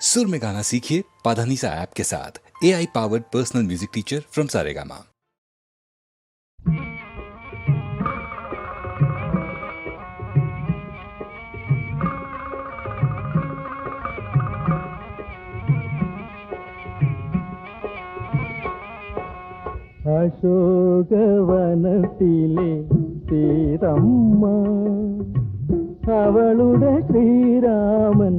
सुर में गाना सीखिए पाधानीसा ऐप के साथ A I powered personal music teacher from Saregama അശോകവനത്തിലെ തീരമ്മ അവളുടെ ശ്രീരാമൻ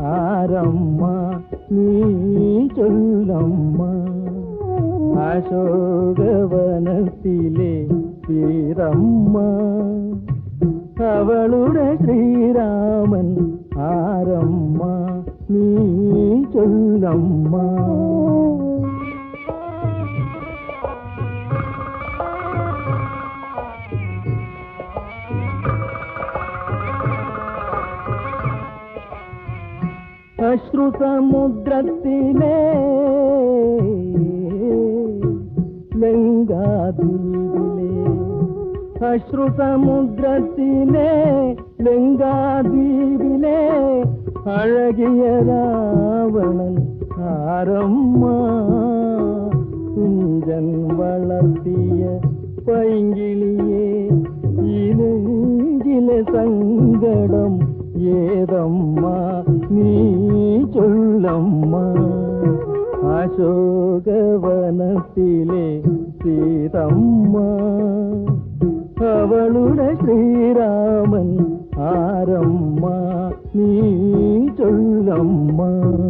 ആരമ്മ നീ ചൊല്ലമ്മ. അശോകവനത്തിലെ തീരമ്മ അവളുടെ ശ്രീരാമൻ സങ്കടം ഏതമ്മ? നീ ചൊല്ലമ്മ. അശോകവനത്തിലെ സീതമ്മ. അവളുടെ ശ്രീരാമൻ ആരമ്മ? നീ ചൊല്ലമ്മ.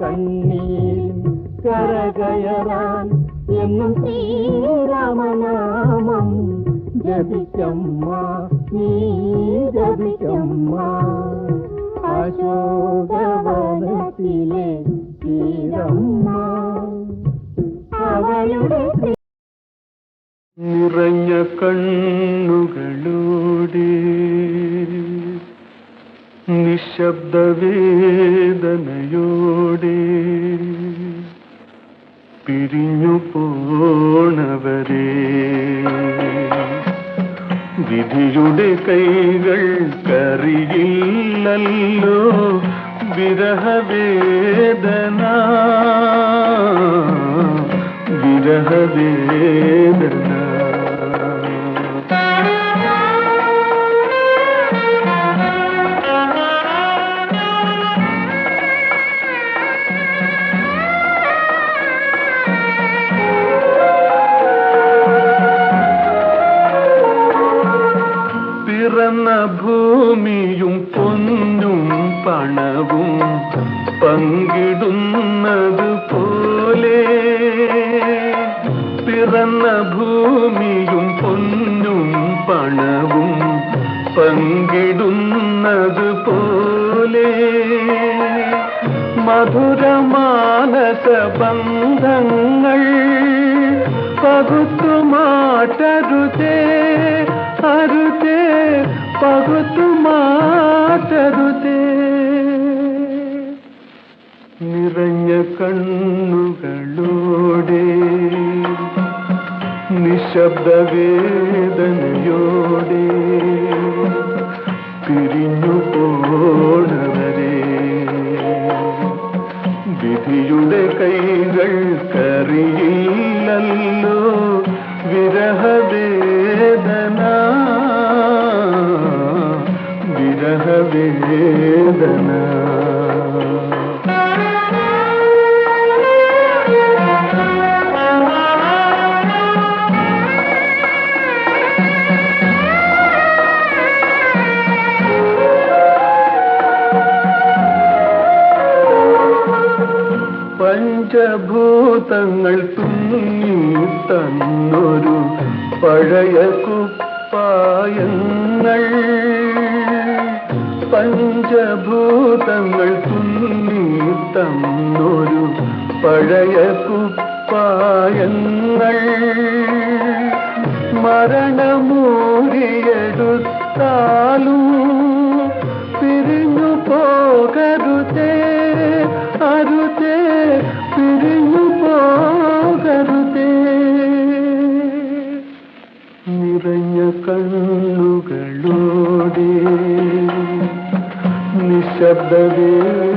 കണ്ണീരിൻ കരകയറാൻ എന്നും ശ്രീരാമനാമം ജപിക്കമ്മ നീ ജപിക്കമ്മ അശോകവനത്തിലെ ശ്രീരമ്മ. അവളുടെ നിറഞ്ഞ കണ്ണുകളോടെ നിശബ്ദ വേദനയോടെ പിരിഞ്ഞു പോണവരെ വിധിയുടെ കൈകൾ കറിയില്ലല്ലോ വിരഹവേദന. വിരഹവേദന പണവും പങ്കിടുന്നത് പോലെ പിറന്ന ഭൂമിയും പൊന്നും പണവും പങ്കിടുന്നത് പോലെ മധുരമാനസ ബന്ധങ്ങൾ പകുത്തുമാറ്റരുതേ അരുതേ പകുത്തുമാറ്റരുതേ നിറഞ്ഞ കണ്ണുകളോടെ നിശബ്ദ വേദനയോടെ പിരിഞ്ഞു പോണവരെ വിധിയുടെ കൈകൾ കറിയില്ലല്ലോ. തന്നൊരു പഴയ കുപ്പായങ്ങൾ മരണമൂരിയെടുത്താലും പിരിഞ്ഞു പോകരുതേ അരുതേ പിരിഞ്ഞു പോകരുതേ. നിറഞ്ഞ കണ്ണുകളോടെ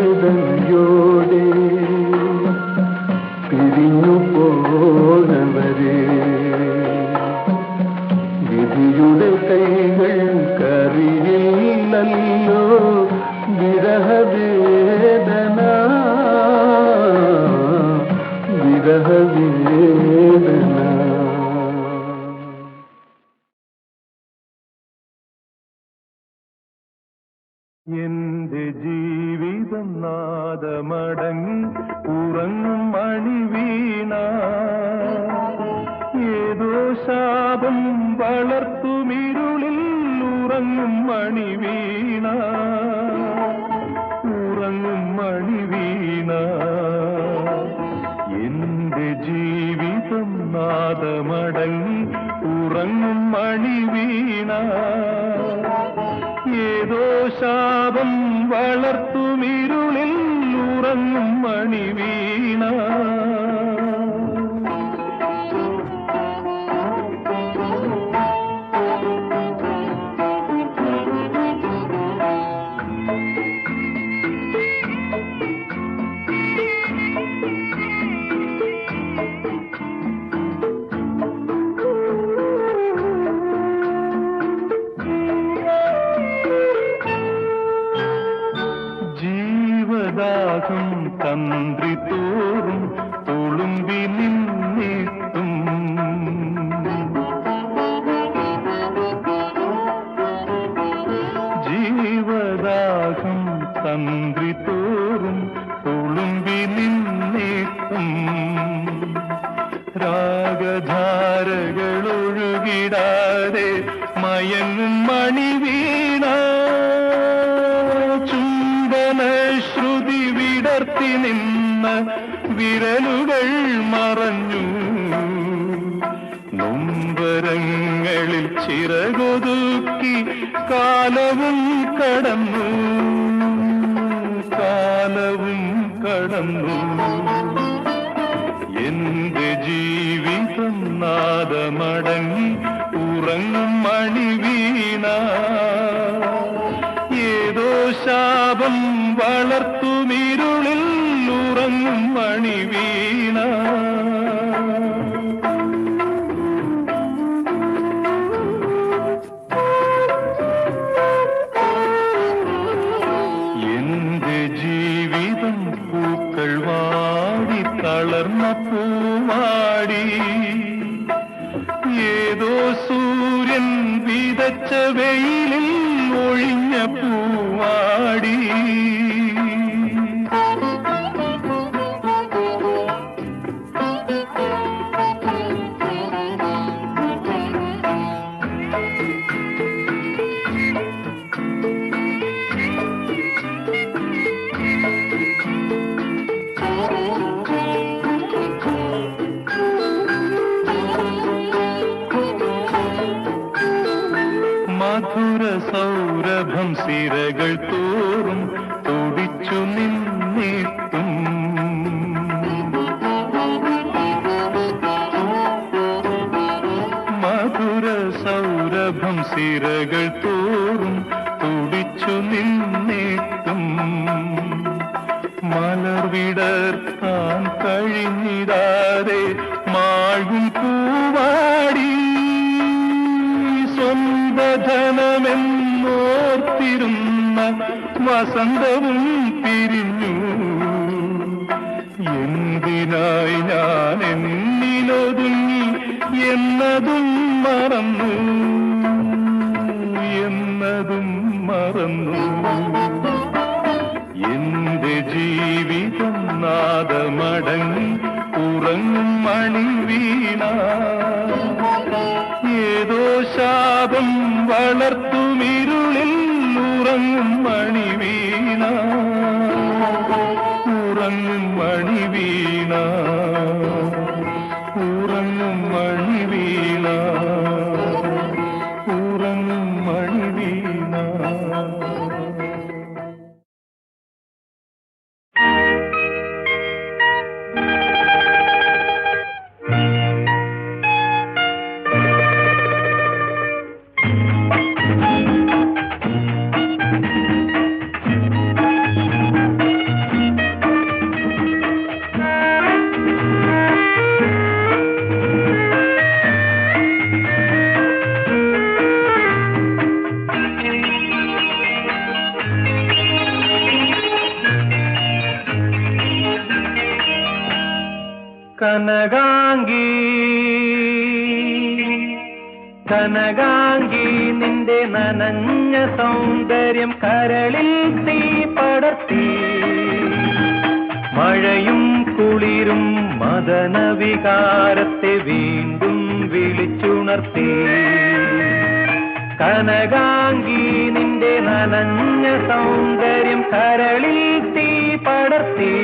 നിശബ്ദവേദനയോടെ ശാപം വളർത്തുമിരുളിൽ ഉറങ്ങും മണി മയങ്ങും മണി വീണ. ചുംബന ശ്രുതി വിടർത്തി നിന്ന വിരലുകൾ മറഞ്ഞു. നൊമ്പരങ്ങളിൽ ചിറകൊതുക്കി കാലവും കടന്നു. കാലവും കടന്നു. എന്റെ ജീവിതം നാദമടങ്ങി തുടിച്ചു നിന്നിട്ടും മലർവിടർത്താൻ കഴിഞ്ഞിടാതെ മാഴും പൂവാടി. സ്വന്തധനമെന്നോർത്തിരുന്ന വസന്തവും പിരിഞ്ഞു. എന്തിനായി ഞാൻ എന്നിലൊതുങ്ങി എന്നതും നാദമടങ്ങി ഉറങ്ങും മണി വീണ. ഏതോ ശാപം വളർത്തുമിരുളിൽ ഉറങ്ങും മണി വീണ. സൗന്ദര്യം കരളിൽ തീ പടർത്തി. മഴയും കുളിരും മദനവികാരത്തെ വീണ്ടും വിളിച്ചുണർത്തി. കനകാംഗി നിന്റെ നനഞ്ഞ സൗന്ദര്യം കരളിൽ തീ പടർത്തി.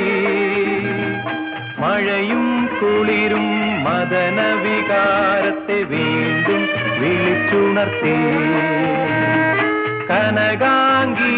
മഴയും കുളിരും മദനവികാരത്തെ വീണ്ടും വിളിച്ചുണർത്തി. കനകാംഗി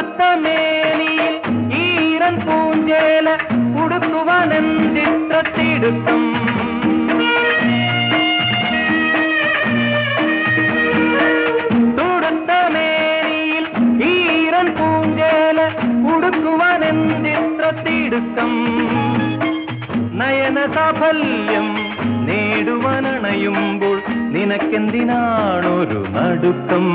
തുടുത്ത മേനിയിൽ ഈറൻ പൂഞ്ചേല ഉടുക്കുവാനെന്തിത്രത്തിടുക്കം തുടുത്ത മേനിയിൽ ഈറൻ പൂഞ്ചേല ഉടുക്കുവാനെന്തിത്രത്തിടുക്കം നയന സാഫല്യം നേടുവാനണയുമ്പോൾ നിനക്കെന്തിനാണൊരു നടുക്കം?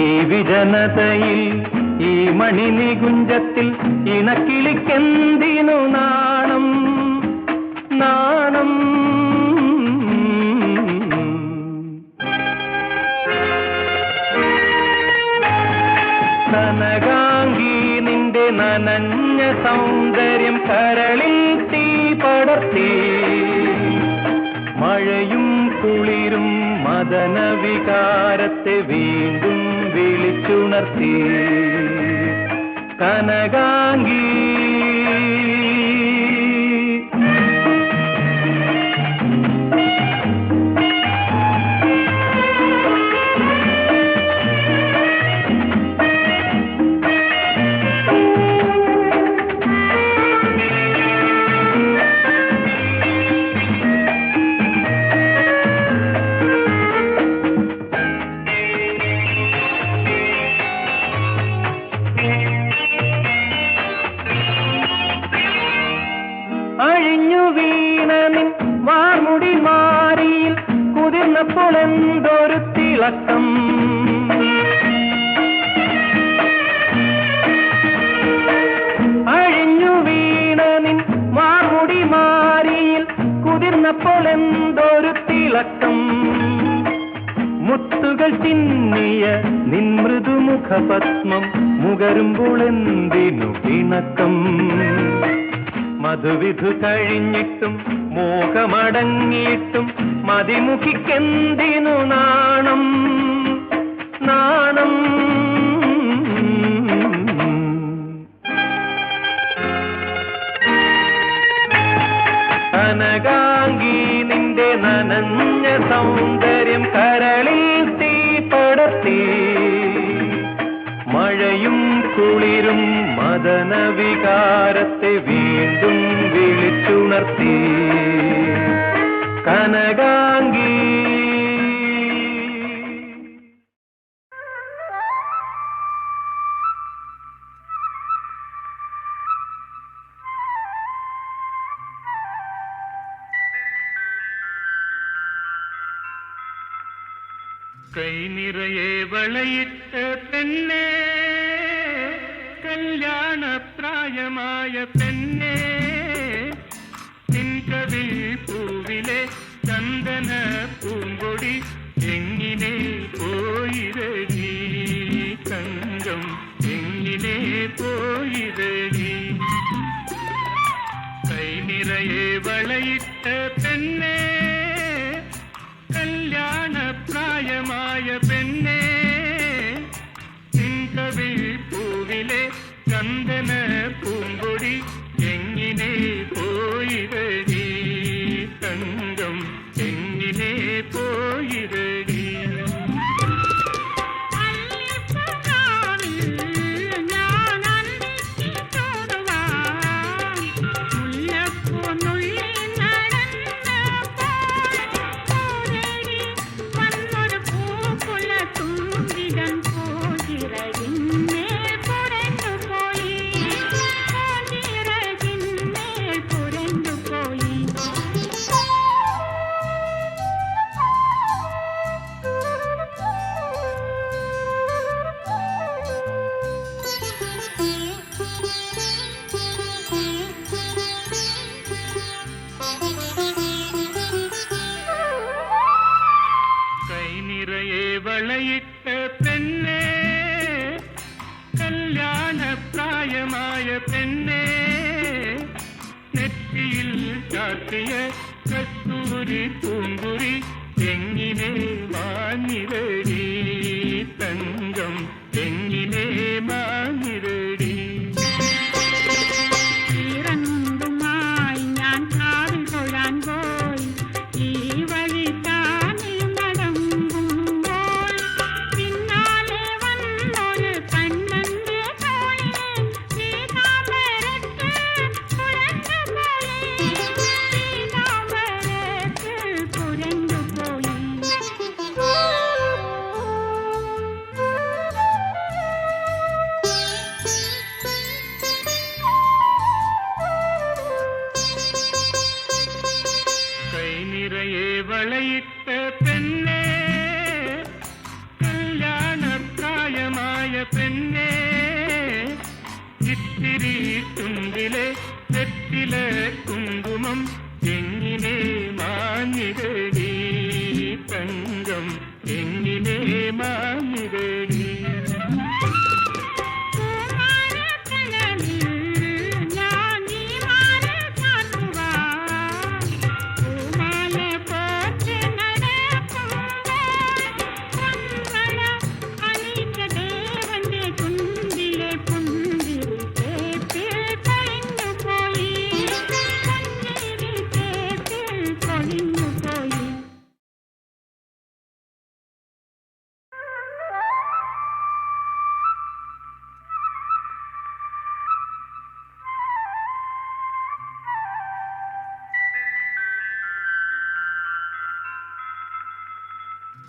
ഈ വിജനതയിൽ ഈ മണിനികുഞ്ചത്തിൽ ഇണക്കിളിക്കെന്തിനു നാണം? നാണം. നനകാംഗി നിന്റെ നനഞ്ഞ സൗന്ദര്യം കരളിൽ തീ പടർത്തി. മഴയും കുളിരും മദനവികാരത്തെ വീണ്ടും വിളിച്ചുണർത്തി. കനകാംഗി. മധുവിധു കഴിഞ്ഞിട്ടും മോഹമടങ്ങിയിട്ടും മതിമുഖിക്കെന്തിനു നാണം? നാണം കുളിരും മദനവികാരത്തെ വീണ്ടും വിളിച്ചുണർത്തി. കനകാംഗി. കൈ നിറയെ പെണ്ണേ. கல்யாண பிராயமாய பெண்ணே நின்றவில் பூவிலே சந்தன பூங்கொடி எங்கினே போயிரடி. தங்கம் எங்கினே போயிரடி. கை நிறைய வளையிட்ட பெண்ணே கல்யாண பிராயமாய பெண்ணே பூங்கொடி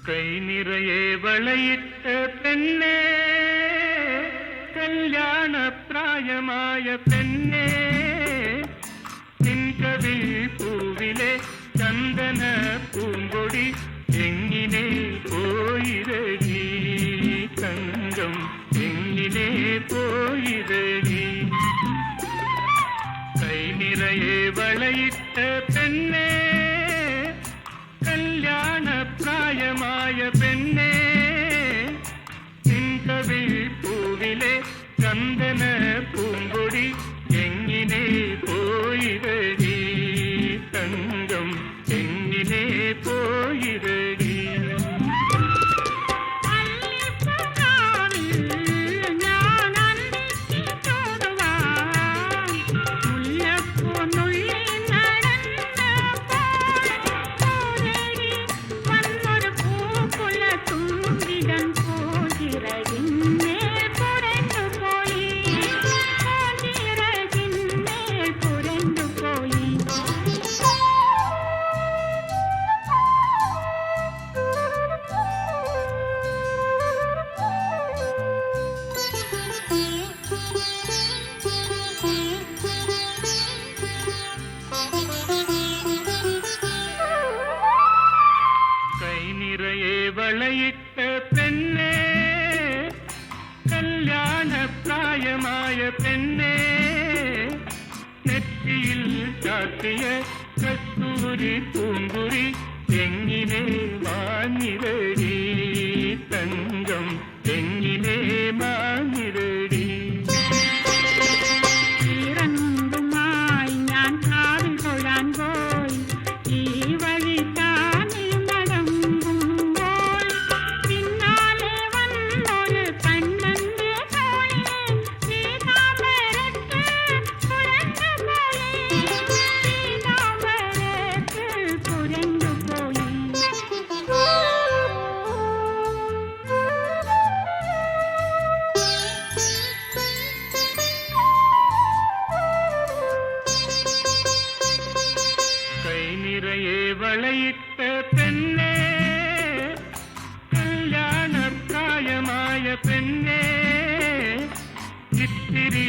കൈ നിറയെ വളയിട്ട പെണ്ണേ കല്യാണപ്രായമായ പെണ്ണേ നിൻകവിൽ പൂവിലെ ചന്ദന പൂങ്കൊടി എങ്ങിനെ പോയിരടി തങ്കം എങ്ങിനെ പോയിരടി കൈ നിറയെ വളയിട്ട പെണ്ണേ കല്യാണപ്രായമായ ഇത്തിരി